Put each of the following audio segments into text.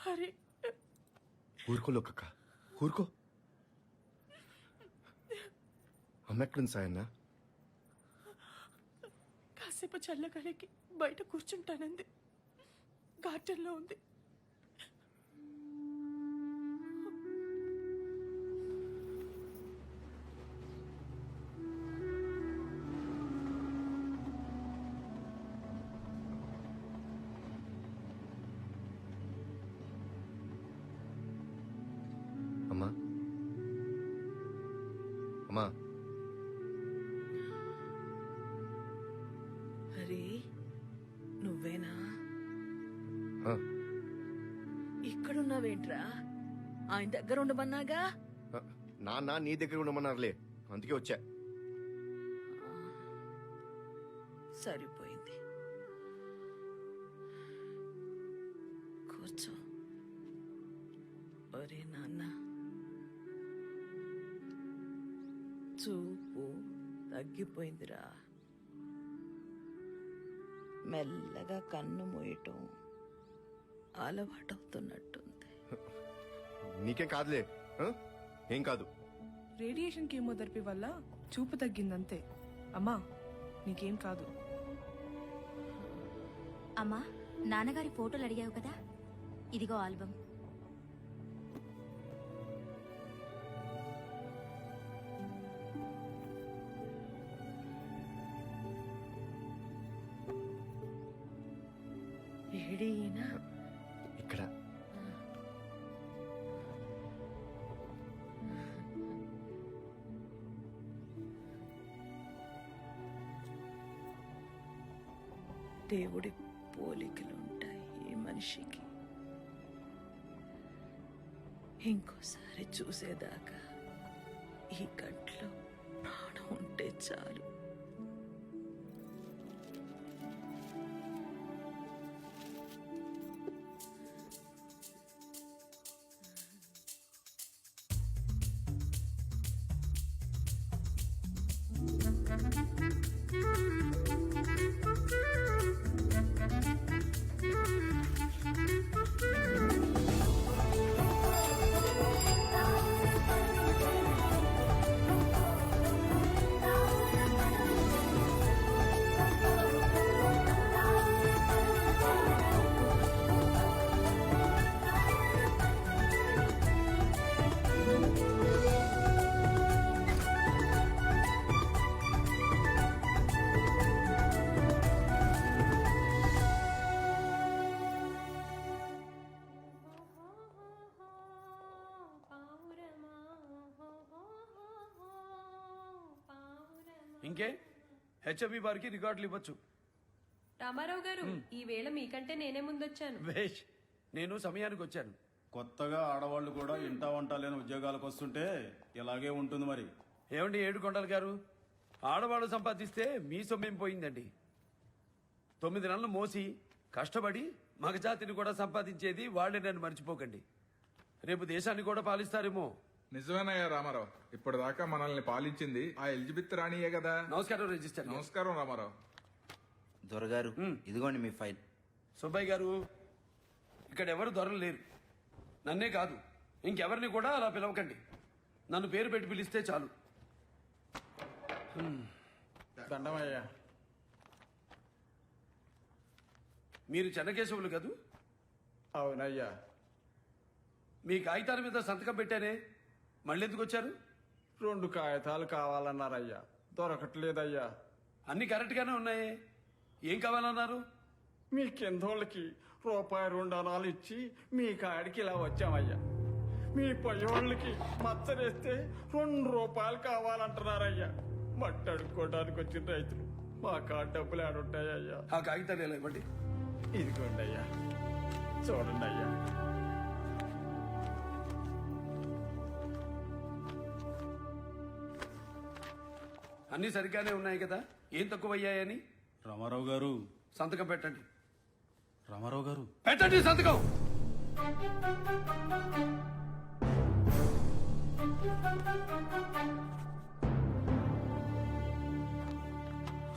హరి ఊరుకో లోకక్క. ఊరుకో. అమ్మ ఎక్కడుంది సాయన్న? కాసేపు చల్లగాలికి బయట కూర్చుంటానంది. గార్డెన్లో ఉంది. హరి నువ్వేనా? ఇక్కడున్నావేంట్రా? ఆయన దగ్గర ఉండమన్నాగా? నాన్న నీ దగ్గర ఉండమన్నారులే. అందుకే వచ్చా. సరిపోయింది. కూర్చో. ఒరే నాన్న. చూపు తగ్గిపోయిందిరా. మెల్లగా కన్ను మూయటం అలవాటవుతున్నట్టుంది. నీకేం కాదులే? ఏం కాదు. రేడియేషన్ కీమోథెరపీ వల్ల చూపు తగ్గిందంతే. అమ్మా నీకేం కాదు. అమ్మా నాన్నగారి ఫోటోలు అడిగావు కదా? ఇదిగో ఆల్బమ్. ఏడీనా? ఇక్కడ. దేవుడి పోలికలుంటాయి ఈ మనిషికి. ఇంకోసారి చూసేదాకా ఈ కంట్లో ప్రాణం ఉంటే చాలు. Thank you. ఇంకే హెచ్ఎంఈ వారికి రికార్డులు ఇవ్వచ్చు. రామారావు గారు ఈ వేళ మీకంటే నేనే ముందొచ్చాను. వేష్ నేను సమయానికి వచ్చాను. కొత్తగా ఆడవాళ్ళు కూడా ఇంట వంట లేని ఉద్యోగాలకు వస్తుంటే ఇలాగే ఉంటుంది మరి. ఏమండి ఏడు కొండల గారు? ఆడవాళ్ళు సంపాదిస్తే మీ సొమ్మేం పోయిందండి? తొమ్మిది నెలలు మోసి కష్టపడి మగజాతిని కూడా సంపాదించేది వాళ్ళే నన్ను మర్చిపోకండి. రేపు దేశాన్ని కూడా పాలిస్తారేమో? నిజమేనయ్యా రామారావు? ఇప్పటిదాకా మనల్ని పాలించింది ఆ ఎలిజబెత్ రాణియే కదా. నమస్కారం రిజిస్టర్. నమస్కారం రామారావు. దొరగారు ఇదిగోండి మీ ఫైల్. సుబ్బయ్య గారు ఇక్కడ ఎవరు దొరలు లేరు. నన్నే కాదు ఇంకెవరిని కూడా అలా పిలవకండి. నన్ను పేరు పెట్టి పిలిస్తే చాలు. దండమయ్యా. మీరు చెన్నకేశవులు కదూ? అవునయ్యా. మీ కాగితాల మీద సంతకం పెట్టానే మళ్ళీ ఎందుకు వచ్చారు రెండు కాగితాలు కావాలన్నారయ్యా. దొరకట్లేదయ్యా. అన్ని కరెక్ట్ గానే ఉన్నాయే. ఏం కావాలన్నారు? మీ కిందోళ్ళకి రూపాయి రెండు అనాలు ఇచ్చి మీ కాడికి ఇలా వచ్చామయ్యా. మీ పయ్యోళ్ళకి మచ్చరేస్తే రెండు రూపాయలు కావాలంటున్నారయ్యా. మట్టి అడుక్కోవడానికి వచ్చిన రైతులు. మా కాడ డబ్బులు ఆడుంటాయ్యా ఆ కాగితాలు ఎలా ఇవ్వండి? ఇదిగోండి అయ్యా చూడండి అయ్యా అన్ని సరిగ్గానే ఉన్నాయి కదా? ఏం తక్కువయ్యాయని? రామారావు గారు. సంతకం పెట్టండి. రామారావు గారు. పెట్టండి సంతకం!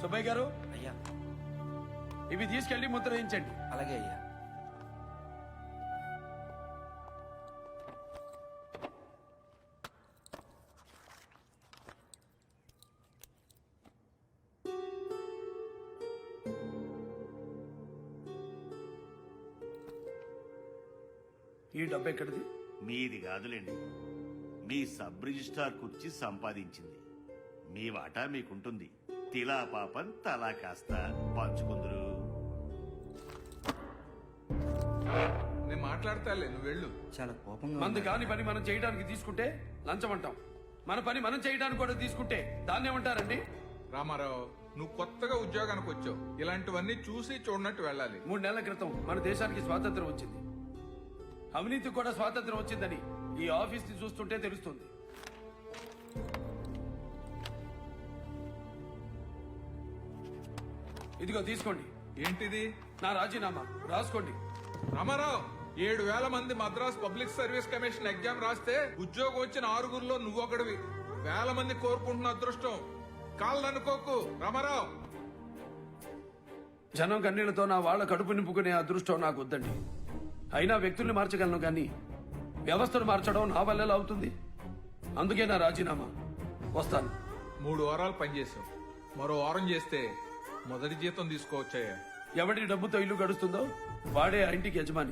సుబ్బయ్య గారు అయ్యా. ఇవి తీసుకెళ్ళి ముద్ర వేయించండి అలాగే అయ్యా. ఈ డబ్బు ఎక్కడిది? మీది కాదులేండి. మీ సబ్ రిజిస్ట్రార్ కుర్చీ సంపాదించింది. మీ వాటా మీకుంటుంది. తిలా పాపం తలా కాస్త పంచుకుందరు. నేను మాట్లాడతాలే నువ్వు వెళ్ళు. చాలా కోపంగా మంది. కాని పని మనం చేయడానికి తీసుకుంటే లంచం అంటాం. మన పని మనం చేయడానికి కూడా తీసుకుంటే దాన్ని ఏమంటారండి? రామారావు నువ్వు కొత్తగా ఉద్యోగానికి వచ్చావు. ఇలాంటివన్నీ చూసి చూడనట్టు వెళ్ళాలి. మూడు నెలల క్రితం మన దేశానికి స్వాతంత్రం వచ్చింది. అవినీతికి కూడా స్వాతంత్రం వచ్చిందని ఈ ఆఫీస్ని చూస్తుంటే తెలుస్తుంది. ఇదిగో తీసుకోండి. ఏంటిది? నా రాజీనామా. రాసుకోండి. రామారావు ఏడు వేల మంది Madras public service commission exam రాస్తే ఉద్యోగం వచ్చిన ఆరుగురిలో నువ్వొకడివి. వేల మంది కోరుకుంటున్న అదృష్టం. కాళ్ళు అనుకోకు రామారావు. జనం కన్నీళ్ళతో నా వాళ్ళ కడుపు నింపుకునే అదృష్టం నాకు వద్దండి అయినా వ్యక్తుల్ని మార్చగలను కానీ వ్యవస్థను మార్చడం నా వల్ల అవుతుంది? అందుకే నా రాజీనామా. వస్తాను. మూడు వారాలు పనిచేసావు మరో వారం చేస్తే మొదటి జీతం తీసుకోవచ్చాయా ఎవడి డబ్బుతో ఇల్లు గడుస్తుందో వాడే ఆ ఇంటికి యజమాని.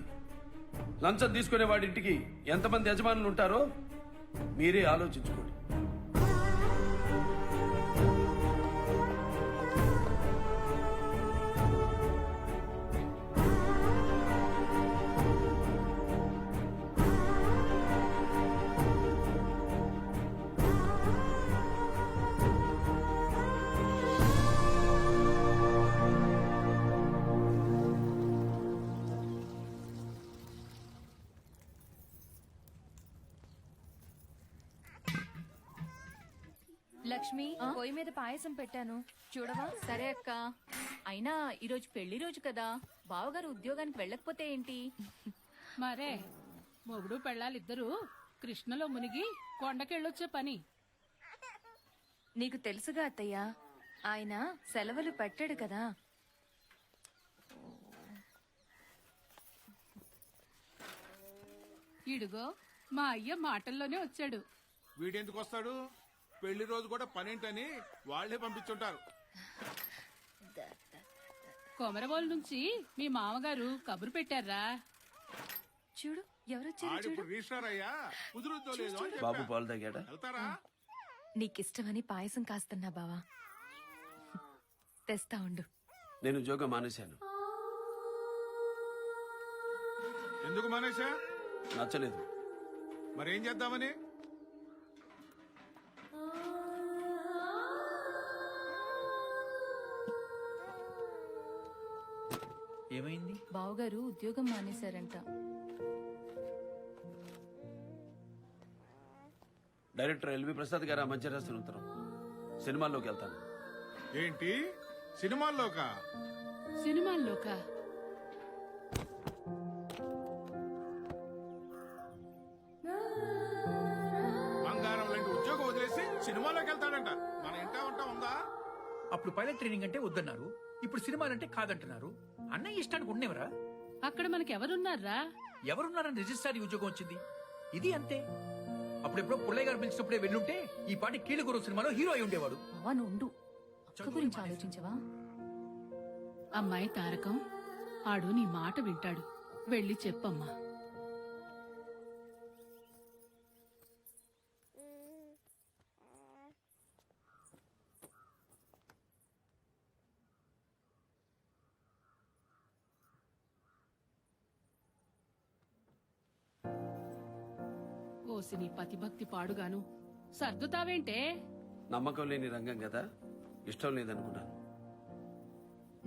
లంచం తీసుకునే వాడి ఇంటికి ఎంతమంది యజమానులు ఉంటారో మీరే ఆలోచించుకోండి. లక్ష్మి పొయ్యి మీద పాయసం పెట్టాను. చూడవా? సరే అక్క. అయినా ఈరోజు పెళ్ళి రోజు కదా. బావగారు ఉద్యోగానికి వెళ్ళకపోతే ఏంటి? మరే మొగుడు పెళ్ళాలిద్దరూ కృష్ణలో మునిగి కొండకెళ్ళొచ్చే పని. నీకు తెలుసుగా అత్తయ్య ఆయన సెలవులు పెట్టాడు కదా. ఇడుగో మా అయ్య మాటల్లోనే వచ్చాడు. వీడెందుకు వస్తాడు? పెళ్ళి రోజు కూడా పనేంటని వాళ్ళే పంపించుంటారు. కొమరవోలు నుంచి మీ మామగారు కబురు పెట్టారా? చూడు ఎవరొచ్చారు ఆడిప్పుడు రిజిస్టర్ అయ్యా కుదురుద్దో లేదో అని బాబు. పాలు వెళ్తారా? నీకిష్టమని పాయసం కాస్తున్నా బావా. తెస్తా ఉండు. నేను ఉద్యోగం మానేశాను. ఎందుకు మానేశా? నచ్చలేదు. మరేం చేద్దామని? ఏమైంది? బావగారు ఉద్యోగం మానేశారంట. డైరెక్టర్ ఎల్వి ప్రసాద్ గారు ఆ మధ్య రాసిన ఉత్తరం. సినిమాల్లోకి వెళ్తాను. ఏంటి? సినిమాల్లోకా? సినిమాల్లోక? అప్పుడు పైలట్ ట్రైనింగ్ అంటే వద్దన్నారు. ఇప్పుడు సినిమాలంటే కాదంటున్నారు. అన్నయ్య ఇష్టానికి ఉండేవరా? అక్కడ మనకెవరున్నారా ఎవరున్నారని రిజిస్ట్రార్ ఉద్యోగం వచ్చింది. ఇది అంతే. అప్పుడెప్పుడో పుల్లయ్య గారు పిలిచినప్పుడే వెళ్ళుంటే ఈ పాటి కీళ్ళగురు సినిమాలో హీరో అయి ఉండేవాడు. నువ్వు ఉండు. అక్క గురించి ఆలోచించవా? అమ్మాయి తారకం ఆడు నీ మాట వింటాడు. వెళ్ళి చెప్పమ్మా. ఓసి నీ పతిభక్తి పాడుగాను సర్దుతావేంటే? నమ్మకం లేని రంగం కదా. ఇష్టం లేదనుకున్నాను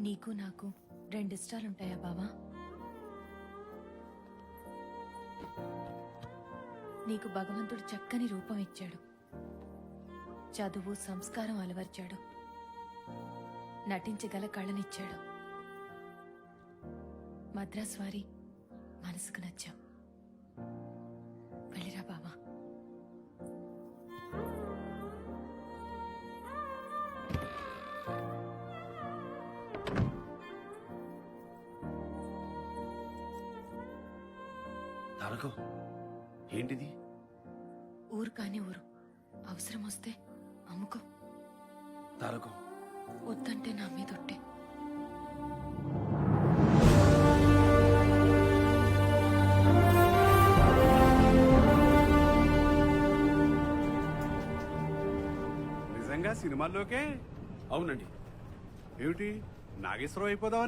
నీకు నాకు రెండు ఇష్టాలుంటాయా బావా? నీకు భగవంతుడు చక్కని రూపం ఇచ్చాడు. చదువు సంస్కారం అలవర్చాడు. నటించగల కళనిచ్చాడు మద్రాస్ వారి మనసుకు నచ్చావు భార్గవ్ ఏంటిది? ఊరు కాని ఊరు. అవసరం వస్తే అమ్ముకో. తారకో వద్దంటే నా మీద ఒట్టే. నిజంగా సినిమాల్లోకే? అవునండి. ఏమిటి? నాగేశ్వరం అయిపోదాం